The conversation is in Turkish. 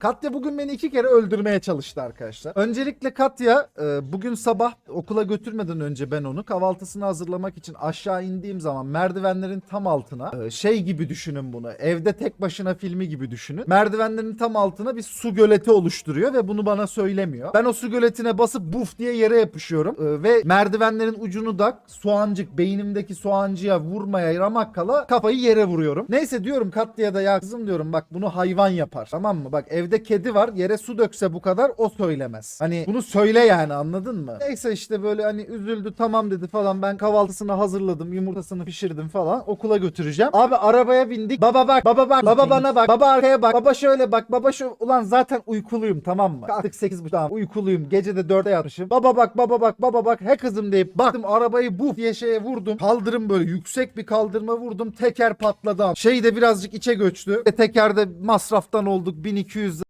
Katya bugün beni iki kere öldürmeye çalıştı arkadaşlar. Öncelikle Katya e, bugün sabah okula götürmeden önce ben onu kahvaltısını hazırlamak için aşağı indiğim zaman merdivenlerin tam altına e, şey gibi düşünün bunu. Evde tek başına filmi gibi düşünün. Merdivenlerin tam altına bir su göleti oluşturuyor ve bunu bana söylemiyor. Ben o su göletine basıp buf diye yere yapışıyorum E, ve merdivenlerin ucunu da soğancık beynimdeki soğancıya vurmaya ramak kala kafayı yere vuruyorum. Neyse diyorum Katya'ya da ya kızım diyorum bak bunu hayvan yapar. Tamam mı? Bak evde kedi var yere su dökse bu kadar o söylemez. Hani bunu söyle yani anladın mı? Neyse işte böyle hani üzüldü tamam dedi falan ben kahvaltısını hazırladım yumurtasını pişirdim falan okula götüreceğim. Abi arabaya bindik. Baba bak baba bak baba bana bak baba arkaya bak baba şöyle bak baba şu ulan zaten uykuluyum tamam mı? Artık 8.30 tamam uykuluyum gece de 4'e yatmışım. Baba bak baba bak baba bak he kızım deyip baktım arabayı bu diye şeye vurdum. Kaldırım böyle yüksek bir kaldırıma vurdum teker patladı. Şey de birazcık içe göçtü. E, tekerde masraftan olduk 1200